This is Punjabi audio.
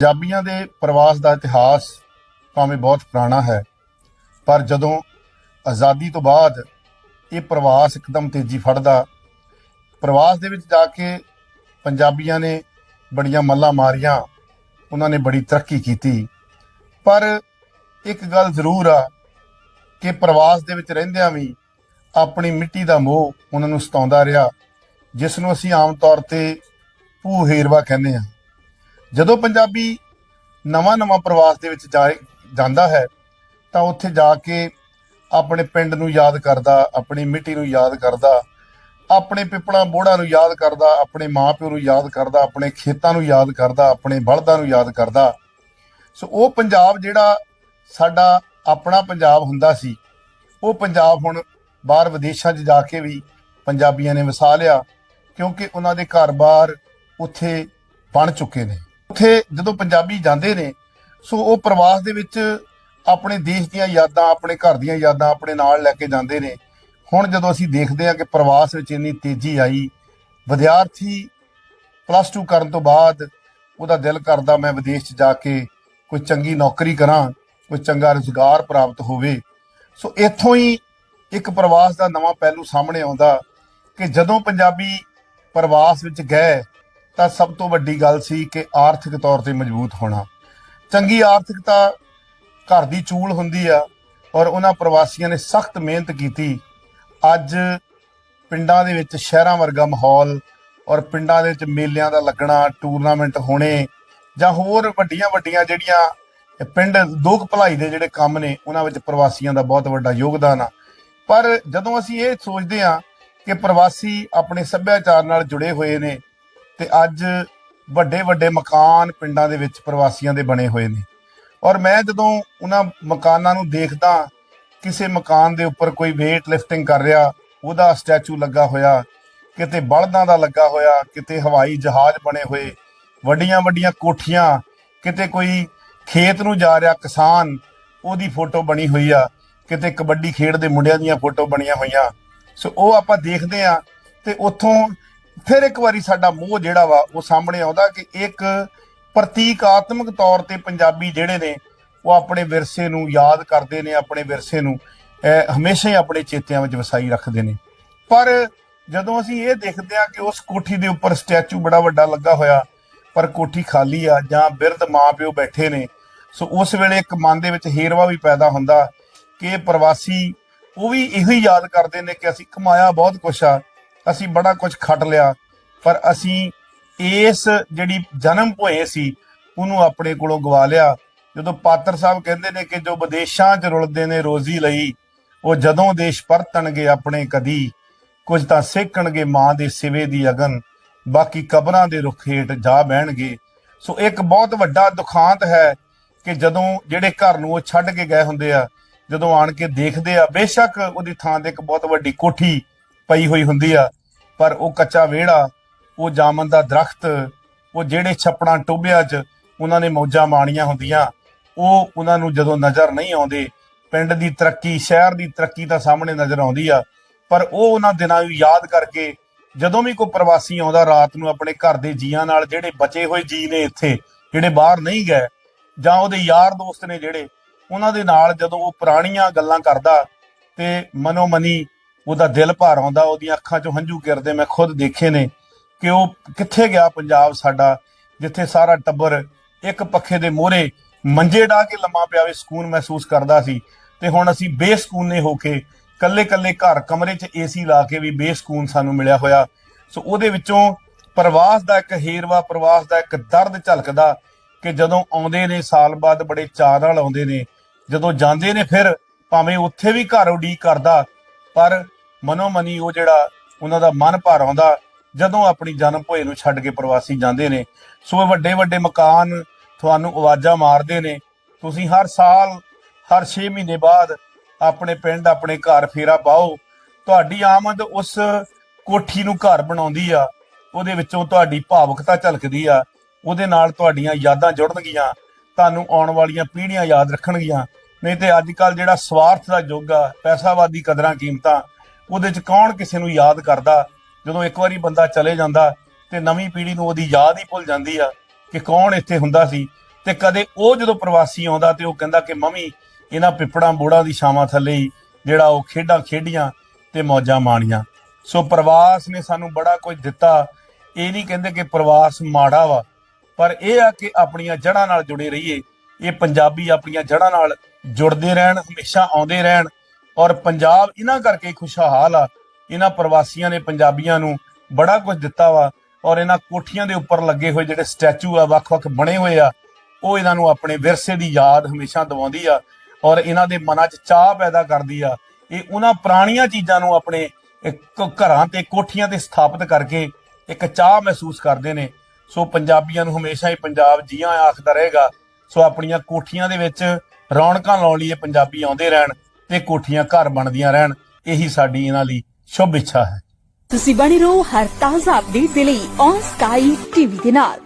ਪੰਜਾਬੀਆਂ ਦੇ ਪ੍ਰਵਾਸ ਦਾ ਇਤਿਹਾਸ ਭਾਵੇਂ ਬਹੁਤ ਪੁਰਾਣਾ ਹੈ, ਪਰ ਜਦੋਂ ਆਜ਼ਾਦੀ ਤੋਂ ਬਾਅਦ ਇਹ ਪ੍ਰਵਾਸ ਇੱਕਦਮ ਤੇਜ਼ੀ ਫੜਦਾ, ਪ੍ਰਵਾਸ ਦੇ ਵਿੱਚ ਜਾ ਕੇ ਪੰਜਾਬੀਆਂ ਨੇ ਬੜੀਆਂ ਮੱਲਾਂ ਮਾਰੀਆਂ, ਉਹਨਾਂ ਨੇ ਬੜੀ ਤਰੱਕੀ ਕੀਤੀ। ਪਰ ਇੱਕ ਗੱਲ ਜ਼ਰੂਰ ਆ ਕਿ ਪ੍ਰਵਾਸ ਦੇ ਵਿੱਚ ਰਹਿੰਦਿਆਂ ਵੀ ਆਪਣੀ ਮਿੱਟੀ ਦਾ ਮੋਹ ਉਹਨਾਂ ਨੂੰ ਸਤਾਉਂਦਾ ਰਿਹਾ, ਜਿਸ ਨੂੰ ਅਸੀਂ ਆਮ ਤੌਰ ਤੇ ਭੂ ਹੇਰਵਾ ਕਹਿੰਦੇ ਆ ਜਦੋਂ ਪੰਜਾਬੀ ਨਵਾਂ ਨਵਾਂ ਪ੍ਰਵਾਸ ਦੇ ਵਿੱਚ ਜਾਏ ਜਾਂਦਾ ਹੈ, ਤਾਂ ਉੱਥੇ ਜਾ ਕੇ ਆਪਣੇ ਪਿੰਡ ਨੂੰ ਯਾਦ ਕਰਦਾ, ਆਪਣੀ ਮਿੱਟੀ ਨੂੰ ਯਾਦ ਕਰਦਾ, ਆਪਣੇ ਪਿੱਪਲਾਂ ਬੋੜਾਂ ਨੂੰ ਯਾਦ ਕਰਦਾ, ਆਪਣੇ ਮਾਪਿਓ ਨੂੰ ਯਾਦ ਕਰਦਾ, ਆਪਣੇ ਖੇਤਾਂ ਨੂੰ ਯਾਦ ਕਰਦਾ, ਆਪਣੇ ਬਲਦਾਂ ਨੂੰ ਯਾਦ ਕਰਦਾ। ਸੋ ਉਹ ਪੰਜਾਬ ਜਿਹੜਾ ਸਾਡਾ ਆਪਣਾ ਪੰਜਾਬ ਹੁੰਦਾ ਸੀ, ਉਹ ਪੰਜਾਬ ਹੁਣ ਬਾਹਰ ਵਿਦੇਸ਼ਾਂ 'ਚ ਜਾ ਕੇ ਵੀ ਪੰਜਾਬੀਆਂ ਨੇ ਵਸਾ ਲਿਆ, ਕਿਉਂਕਿ ਉਹਨਾਂ ਦੇ ਘਰ-ਬਾਰ ਉੱਥੇ ਬਣ ਚੁੱਕੇ ਨੇ। ਉੱਥੇ ਜਦੋਂ ਪੰਜਾਬੀ ਜਾਂਦੇ ਨੇ, ਸੋ ਉਹ ਪ੍ਰਵਾਸ ਦੇ ਵਿੱਚ ਆਪਣੇ ਦੇਸ਼ ਦੀਆਂ ਯਾਦਾਂ, ਆਪਣੇ ਘਰ ਦੀਆਂ ਯਾਦਾਂ ਆਪਣੇ ਨਾਲ ਲੈ ਕੇ ਜਾਂਦੇ ਨੇ। ਹੁਣ ਜਦੋਂ ਅਸੀਂ ਦੇਖਦੇ ਹਾਂ ਕਿ ਪ੍ਰਵਾਸ ਵਿੱਚ ਇੰਨੀ ਤੇਜ਼ੀ ਆਈ, ਵਿਦਿਆਰਥੀ ਪਲੱਸ 2 ਕਰਨ ਤੋਂ ਬਾਅਦ ਉਹਦਾ ਦਿਲ ਕਰਦਾ ਮੈਂ ਵਿਦੇਸ਼ 'ਚ ਜਾ ਕੇ ਕੋਈ ਚੰਗੀ ਨੌਕਰੀ ਕਰਾਂ, ਕੋਈ ਚੰਗਾ ਰੁਜ਼ਗਾਰ ਪ੍ਰਾਪਤ ਹੋਵੇ। ਸੋ ਇੱਥੋਂ ਹੀ ਇੱਕ ਪ੍ਰਵਾਸ ਦਾ ਨਵਾਂ ਪਹਿਲੂ ਸਾਹਮਣੇ ਆਉਂਦਾ ਕਿ ਜਦੋਂ ਪੰਜਾਬੀ ਪ੍ਰਵਾਸ ਵਿੱਚ ਗਏ ਤਾਂ ਸਭ ਤੋਂ ਵੱਡੀ ਗੱਲ ਸੀ ਕਿ ਆਰਥਿਕ ਤੌਰ ਤੇ ਮਜ਼ਬੂਤ ਹੋਣਾ। ਚੰਗੀ ਆਰਥਿਕਤਾ ਘਰ ਦੀ ਚੂਲ ਹੁੰਦੀ ਆ ਔਰ ਉਹਨਾਂ ਪ੍ਰਵਾਸੀਆਂ ਨੇ ਸਖਤ ਮਿਹਨਤ ਕੀਤੀ। ਅੱਜ ਪਿੰਡਾਂ ਦੇ ਵਿੱਚ ਸ਼ਹਿਰਾਂ ਵਰਗਾ ਮਾਹੌਲ ਔਰ ਪਿੰਡਾਂ ਦੇ ਵਿੱਚ ਮੇਲਿਆਂ ਦਾ ਲੱਗਣਾ, ਟੂਰਨਾਮੈਂਟ ਹੋਣੇ ਜਾਂ ਹੋਰ ਵੱਡੀਆਂ ਵੱਡੀਆਂ ਜਿਹੜੀਆਂ ਪਿੰਡ ਲੋਕ ਭਲਾਈ ਦੇ ਜਿਹੜੇ ਕੰਮ ਨੇ, ਉਹਨਾਂ ਵਿੱਚ ਪ੍ਰਵਾਸੀਆਂ ਦਾ ਬਹੁਤ ਵੱਡਾ ਯੋਗਦਾਨ ਆ। ਪਰ ਜਦੋਂ ਅਸੀਂ ਇਹ ਸੋਚਦੇ ਹਾਂ ਕਿ ਪ੍ਰਵਾਸੀ ਆਪਣੇ ਸੱਭਿਆਚਾਰ ਨਾਲ ਜੁੜੇ ਹੋਏ ਨੇ ਤੇ ਅੱਜ ਵੱਡੇ ਵੱਡੇ ਮਕਾਨ ਪਿੰਡਾਂ ਦੇ ਵਿੱਚ ਪ੍ਰਵਾਸੀਆਂ ਦੇ ਬਣੇ ਹੋਏ ਨੇ। ਔਰ ਮੈਂ ਜਦੋਂ ਉਹਨਾਂ ਮਕਾਨਾਂ ਨੂੰ ਦੇਖਦਾ, ਕਿਸੇ ਮਕਾਨ ਦੇ ਉੱਪਰ ਕੋਈ weight lifting ਕਰ ਰਿਹਾ, ਉਹਦਾ ਸਟੈਚੂ ਲੱਗਾ ਹੋਇਆ, ਕਿਤੇ ਬਲਦਾਂ ਦਾ ਲੱਗਾ ਹੋਇਆ, ਕਿਤੇ ਹਵਾਈ ਜਹਾਜ਼ ਬਣੇ ਹੋਏ, ਵੱਡੀਆਂ ਵੱਡੀਆਂ ਕੋਠੀਆਂ, ਕਿਤੇ ਕੋਈ ਖੇਤ ਨੂੰ ਜਾ ਰਿਹਾ ਕਿਸਾਨ, ਉਹਦੀ ਫੋਟੋ ਬਣੀ ਹੋਈ ਆ, ਕਿਤੇ ਕਬੱਡੀ ਖੇਡ ਦੇ ਮੁੰਡਿਆਂ ਦੀਆਂ ਫੋਟੋ ਬਣੀਆਂ ਹੋਈਆਂ। ਸੋ ਉਹ ਆਪਾਂ ਦੇਖਦੇ ਆ ਤੇ ਉੱਥੋਂ ਫਿਰ ਇੱਕ ਵਾਰੀ ਸਾਡਾ ਮੋਹ ਜਿਹੜਾ ਵਾ ਉਹ ਸਾਹਮਣੇ ਆਉਂਦਾ ਕਿ ਇੱਕ ਪ੍ਰਤੀਕਾਤਮਕ ਤੌਰ ਤੇ ਪੰਜਾਬੀ ਜਿਹੜੇ ਨੇ ਉਹ ਆਪਣੇ ਵਿਰਸੇ ਨੂੰ ਯਾਦ ਕਰਦੇ ਨੇ ਆਪਣੇ ਵਿਰਸੇ ਨੂੰ ਅਹ, ਹਮੇਸ਼ਾ ਹੀ ਆਪਣੇ ਚੇਤਿਆਂ ਵਿੱਚ ਵਸਾਈ ਰੱਖਦੇ ਨੇ। ਪਰ ਜਦੋਂ ਅਸੀਂ ਇਹ ਦੇਖਦੇ ਆ ਕਿ ਉਸ ਕੋਠੀ ਦੇ ਉੱਪਰ ਸਟੈਚੂ ਬੜਾ ਵੱਡਾ ਲੱਗਾ ਹੋਇਆ ਪਰ ਕੋਠੀ ਖਾਲੀ ਆ ਜਾਂ ਬਿਰਧ ਮਾਪਿਓ ਬੈਠੇ ਨੇ ਸੋ ਉਸ ਵੇਲੇ ਇੱਕ ਮਨ ਦੇ ਵਿੱਚ ਹੀਰਵਾ ਵੀ ਪੈਦਾ ਹੁੰਦਾ ਕਿ ਪ੍ਰਵਾਸੀ ਉਹ ਵੀ ਇਹੀ ਯਾਦ ਕਰਦੇ ਨੇ ਕਿ ਅਸੀਂ ਕਮਾਇਆ ਬਹੁਤ ਕੁਛ ਆ। ਅਸੀਂ ਬੜਾ ਕੁਝ ਖੱਟ ਲਿਆ, ਪਰ ਅਸੀਂ ਇਸ ਜਿਹੜੀ ਜਨਮ ਭੋਏ ਸੀ, ਉਹਨੂੰ ਆਪਣੇ ਕੋਲੋਂ ਗਵਾ ਲਿਆ। ਜਦੋਂ ਪਾਤਰ ਸਾਹਿਬ ਕਹਿੰਦੇ ਨੇ ਕਿ ਜੋ ਵਿਦੇਸ਼ਾਂ 'ਚ ਰੁਲਦੇ ਨੇ ਰੋਜ਼ੀ ਲਈ, ਉਹ ਜਦੋਂ ਦੇਸ਼ ਪਰਤਣਗੇ ਆਪਣੇ ਕਦੀ, ਕੁਝ ਤਾਂ ਸੇਕਣਗੇ ਮਾਂ ਦੇ ਸਿਵੇ ਦੀ ਅਗਨ, ਬਾਕੀ ਕਬਰਾਂ ਦੇ ਰੁੱਖ ਹੇਠ ਜਾ ਬਹਿਣਗੇ। ਸੋ ਇੱਕ ਬਹੁਤ ਵੱਡਾ ਦੁਖਾਂਤ ਹੈ ਕਿ ਜਦੋਂ ਜਿਹੜੇ ਘਰ ਨੂੰ ਉਹ ਛੱਡ ਕੇ ਗਏ ਹੁੰਦੇ ਆ, ਜਦੋਂ ਆਣ ਕੇ ਦੇਖਦੇ ਆ, ਬੇਸ਼ੱਕ ਉਹਦੀ ਥਾਂ ਤੇ ਇੱਕ ਬਹੁਤ ਵੱਡੀ ਕੋਠੀ ਪਈ ਹੋਈ ਹੁੰਦੀ ਆ, ਪਰ ਉਹ ਕੱਚਾ ਵਿਹੜਾ, ਉਹ ਜਾਮਨ ਦਾ ਦਰਖਤ, ਉਹ ਜਿਹੜੇ ਛੱਪੜਾਂ ਟੋਬਿਆਂ 'ਚ ਉਹਨਾਂ ਨੇ ਮੌਜਾਂ ਮਾਣੀਆਂ ਹੁੰਦੀਆਂ। ਉਹ ਉਹਨਾਂ ਨੂੰ ਜਦੋਂ ਨਜ਼ਰ ਨਹੀਂ ਆਉਂਦੇ, ਪਿੰਡ ਦੀ ਤਰੱਕੀ, ਸ਼ਹਿਰ ਦੀ ਤਰੱਕੀ ਤਾਂ ਸਾਹਮਣੇ ਨਜ਼ਰ ਆਉਂਦੀ ਆ, ਪਰ ਉਹ ਉਹਨਾਂ ਦਿਨਾਂ ਨੂੰ ਯਾਦ ਕਰਕੇ ਜਦੋਂ ਵੀ ਕੋਈ ਪ੍ਰਵਾਸੀ ਆਉਂਦਾ, ਰਾਤ ਨੂੰ ਆਪਣੇ ਘਰ ਦੇ ਜੀਆਂ ਨਾਲ ਜਿਹੜੇ ਬਚੇ ਹੋਏ ਜੀ ਨੇ ਇੱਥੇ, ਜਿਹੜੇ ਬਾਹਰ ਨਹੀਂ ਗਏ, ਜਾਂ ਉਹਦੇ ਯਾਰ ਦੋਸਤ ਨੇ ਜਿਹੜੇ, ਉਹਨਾਂ ਦੇ ਨਾਲ ਜਦੋਂ ਉਹ ਪੁਰਾਣੀਆਂ ਗੱਲਾਂ ਕਰਦਾ ਤੇ ਮਨੋ ਮਨੀ ਉਹਦਾ ਦਿਲ ਭਰ ਆਉਂਦਾ, ਉਹਦੀਆਂ ਅੱਖਾਂ 'ਚੋਂ ਹੰਝੂ ਗਿਰਦੇ, ਮੈਂ ਖੁਦ ਦੇਖੇ ਨੇ ਕਿ ਉਹ ਕਿੱਥੇ ਗਿਆ ਪੰਜਾਬ ਸਾਡਾ, ਜਿੱਥੇ ਸਾਰਾ ਟੱਬਰ ਇੱਕ ਪੱਖੇ ਦੇ ਮੋਹਰੇ ਮੰਜੇ ਢਾ ਕੇ ਲੰਮਾ ਪਿਆ ਹੋਵੇ, ਸਕੂਨ ਮਹਿਸੂਸ ਕਰਦਾ ਸੀ। ਤੇ ਹੁਣ ਅਸੀਂ ਬੇਸਕੂਨੇ ਹੋ ਕੇ ਕੱਲੇ ਕੱਲੇ ਘਰ ਕਮਰੇ 'ਚ ਏਸੀ ਲਾ ਕੇ ਵੀ ਬੇਸਕੂਨ ਸਾਨੂੰ ਮਿਲਿਆ ਹੋਇਆ। ਸੋ ਉਹਦੇ ਵਿੱਚੋਂ ਪ੍ਰਵਾਸ ਦਾ ਇੱਕ ਹੀਰਵਾ, ਪ੍ਰਵਾਸ ਦਾ ਇੱਕ ਦਰਦ ਝਲਕਦਾ ਕਿ ਜਦੋਂ ਆਉਂਦੇ ਨੇ, ਸਾਲ ਬਾਅਦ ਬੜੇ ਚਾਅ ਨਾਲ ਆਉਂਦੇ ਨੇ, ਜਦੋਂ ਜਾਂਦੇ ਨੇ ਫਿਰ ਭਾਵੇਂ ਉੱਥੇ ਵੀ ਘਰ ਉਡੀਕ ਕਰਦਾ ਪਰ ਮਨੋਮਨੀ ਉਹ ਜਿਹੜਾ ਉਹਨਾਂ ਦਾ ਮਨ ਭਰ ਆਉਂਦਾ, ਜਦੋਂ ਆਪਣੀ ਜਨਮ ਭੋਏ ਨੂੰ ਛੱਡ ਕੇ ਪ੍ਰਵਾਸੀ ਜਾਂਦੇ ਨੇ ਸੋ ਵੱਡੇ ਵੱਡੇ ਮਕਾਨ ਤੁਹਾਨੂੰ ਆਵਾਜ਼ਾਂ ਮਾਰਦੇ ਨੇ। ਤੁਸੀਂ ਹਰ ਸਾਲ, ਹਰ 6 ਮਹੀਨੇ ਬਾਅਦ ਆਪਣੇ ਪਿੰਡ, ਆਪਣੇ ਘਰ ਫੇਰਾ ਪਾਓ। ਤੁਹਾਡੀ ਆਮਦ ਉਸ ਕੋਠੀ ਨੂੰ ਘਰ ਬਣਾਉਂਦੀ ਆ। ਉਹਦੇ ਵਿੱਚੋਂ ਤੁਹਾਡੀ ਭਾਵੁਕਤਾ ਝਲਕਦੀ ਆ। ਉਹਦੇ ਨਾਲ ਤੁਹਾਡੀਆਂ ਯਾਦਾਂ ਜੁੜਨਗੀਆਂ। ਤੁਹਾਨੂੰ ਆਉਣ ਵਾਲੀਆਂ ਪੀੜ੍ਹੀਆਂ ਯਾਦ ਰੱਖਣਗੀਆਂ। ਨਹੀਂ ਤੇ ਅੱਜ ਕੱਲ ਜਿਹੜਾ ਸਵਾਰਥ ਦਾ ਯੁੱਗ ਆ, ਪੈਸਾਵਾਦੀ ਕਦਰਾਂ ਕੀਮਤਾਂ, ਉਹਦੇ ਚ ਕੌਣ ਕਿਸੇ ਨੂੰ ਯਾਦ ਕਰਦਾ? ਜਦੋਂ ਇੱਕ ਵਾਰੀ ਬੰਦਾ ਚਲੇ ਜਾਂਦਾ ਤੇ ਨਵੀਂ ਪੀੜ੍ਹੀ ਨੂੰ ਉਹਦੀ ਯਾਦ ਹੀ ਭੁੱਲ ਜਾਂਦੀ ਆ ਕਿ ਕੌਣ ਇੱਥੇ ਹੁੰਦਾ ਸੀ ਤੇ ਕਦੇ ਉਹ ਜਦੋਂ ਪ੍ਰਵਾਸੀ ਆਉਂਦਾ ਤੇ ਉਹ ਕਹਿੰਦਾ ਕਿ ਮੰਮੀ, ਇਹਨਾਂ ਪਿੱਪੜਾਂ ਬੋੜਾਂ ਦੀ ਛਾਵਾਂ ਥੱਲੇ ਹੀ ਜਿਹੜਾ ਉਹ ਖੇਡਾਂ ਖੇਡੀਆਂ ਤੇ ਮੌਜਾਂ ਮਾਣੀਆਂ। ਸੋ ਪ੍ਰਵਾਸ ਨੇ ਸਾਨੂੰ ਬੜਾ ਕੁਝ ਦਿੱਤਾ। ਇਹ ਨਹੀਂ ਕਹਿੰਦੇ ਕਿ ਪ੍ਰਵਾਸ ਮਾੜਾ ਵਾ, ਪਰ ਇਹ ਆ ਕਿ ਆਪਣੀਆਂ ਜੜ੍ਹਾਂ ਨਾਲ ਜੁੜੇ ਰਹੀਏ। ਇਹ ਪੰਜਾਬੀ ਆਪਣੀਆਂ ਜੜ੍ਹਾਂ ਨਾਲ ਜੁੜਦੇ ਰਹਿਣ, ਹਮੇਸ਼ਾ ਆਉਂਦੇ ਰਹਿਣ ਔਰ ਪੰਜਾਬ ਇਹਨਾਂ ਕਰਕੇ ਖੁਸ਼ਹਾਲ ਆ। ਇਹਨਾਂ ਪ੍ਰਵਾਸੀਆਂ ਨੇ ਪੰਜਾਬੀਆਂ ਨੂੰ ਬੜਾ ਕੁਝ ਦਿੱਤਾ ਵਾ ਔਰ ਇਹਨਾਂ ਕੋਠੀਆਂ ਦੇ ਉੱਪਰ ਲੱਗੇ ਹੋਏ ਜਿਹੜੇ ਸਟੈਚੂ ਆ, ਵੱਖ-ਵੱਖ ਬਣੇ ਹੋਏ ਆ, ਉਹ ਇਹਨਾਂ ਨੂੰ ਆਪਣੇ ਵਿਰਸੇ ਦੀ ਯਾਦ ਹਮੇਸ਼ਾ ਦਿਵਾਉਂਦੀ ਆ ਔਰ ਇਹਨਾਂ ਦੇ ਮਨਾਂ 'ਚ ਚਾਹ ਪੈਦਾ ਕਰਦੀ ਆ। ਇਹ ਉਹਨਾਂ ਪੁਰਾਣੀਆਂ ਚੀਜ਼ਾਂ ਨੂੰ ਆਪਣੇ ਘਰਾਂ ਤੇ ਕੋਠੀਆਂ ਤੇ ਸਥਾਪਿਤ ਕਰਕੇ ਇੱਕ ਚਾਹ ਮਹਿਸੂਸ ਕਰਦੇ ਨੇ। ਸੋ ਪੰਜਾਬੀਆਂ ਨੂੰ ਹਮੇਸ਼ਾ ਹੀ ਪੰਜਾਬ ਜੀਆਂ ਆਖਦਾ ਰਹੇਗਾ। ਸੋ ਆਪਣੀਆਂ ਕੋਠੀਆਂ ਦੇ ਵਿੱਚ ਰੌਣਕਾਂ ਲਾਉਣ ਲਈ ਇਹ ਪੰਜਾਬੀ ਆਉਂਦੇ ਰਹਿਣ ਤੇ ਕੋਠੀਆਂ ਘਰ ਬਣਦੀਆਂ ਰਹਿਣ, ਇਹੀ ਸਾਡੀ ਇਹਨਾਂ ਲਈ ਸ਼ੁਭ ਇੱਛਾ ਹੈ। ਤੁਸੀਂ ਬਣੇ ਰਹੋ ਹਰ ਤਾਜ਼ਾ ਅਪਡੇਟ ਦੇ ਲਈ ਔਨ ਸਕਾਈ ਟੀਵੀ ਦੇ ਨਾਲ।